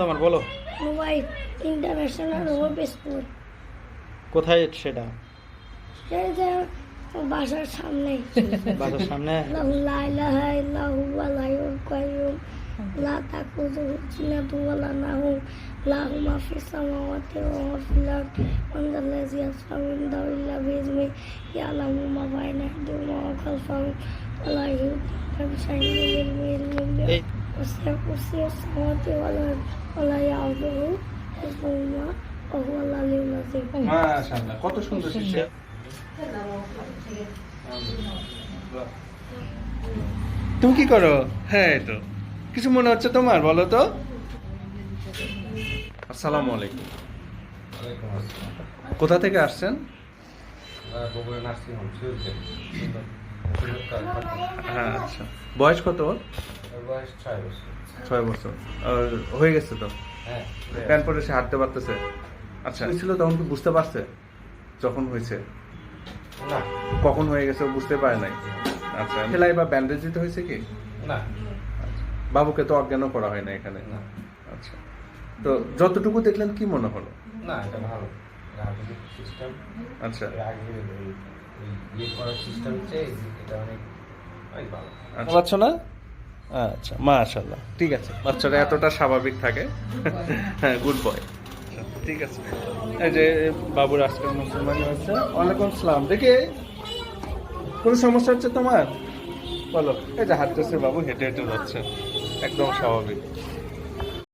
তোমার বলো। রুবাইত international rope school কোথায় সেটা? সেটা বাসার সামনে। বাসার সামনে? লা ইলাহা ইল্লাল্লাহু হাইয়ুল কাইয়ুম লা তাকুযুহু সিনাতু ওয়া লা লাহু মাফি সামাওয়াতি ওয়া মা ফিল আরদ ওয়ান আল্লাযী ইয়াসফাউ ইনদা ইল্লা বিইজনি ইয়ালামু মা বাইনা ইয়াদিহিম ওয়া মা খালফাহুম ওয়া লা ইউহিতুনা বিশাইইন মিন ইলমিহি ওয়া কত সুন্দর তুমি কি করো? হ্যাঁ তো। কিছু মনে হচ্ছে তোমার, বলো তো। আসসালামু আলাইকুম। কোথা থেকে আসছেন? হ্যাঁ আচ্ছা। বয়স কত বয়স ছয় বছর। ছয় বছর। হয়ে গেছে তো? হ্যাঁ প্যান পরে সে হাঁটতে পারতেছে। আচ্ছা ছিল তখন কি বুঝতে পারছে যখন হয়েছে? না। কখন হয়ে গেছে বুঝতে পারে নাই? আচ্ছা সেলাই বা ব্যান্ডেজ দিতে হয়েছে কি? না। বাবুকে তো অজ্ঞানও করা হয় না এখানে। না। আচ্ছা। তো যতটুকু দেখলেন কি মনে হলো? না এটা ভালো। সিস্টেম আচ্ছা। ইয়ে করার সিস্টেম হচ্ছে এটা অনেক অনেক ভালো। আচ্ছা। পাচ্ছ না আচ্ছা মাশাল্লাহ ঠিক আছে। বাচ্চারা এতটা স্বাভাবিক থাকে। হ্যাঁ গুড বয় ঠিক আছে। এই যে বাবুর আজকে মুসলমান হচ্ছে ওয়ালাইকুম সালাম। দেখে, কোনো সমস্যা হচ্ছে তোমার? বলো। এই যে হাঁটতেছে বাবু, হেঁটে হেঁটে যাচ্ছে। একদম স্বাভাবিক।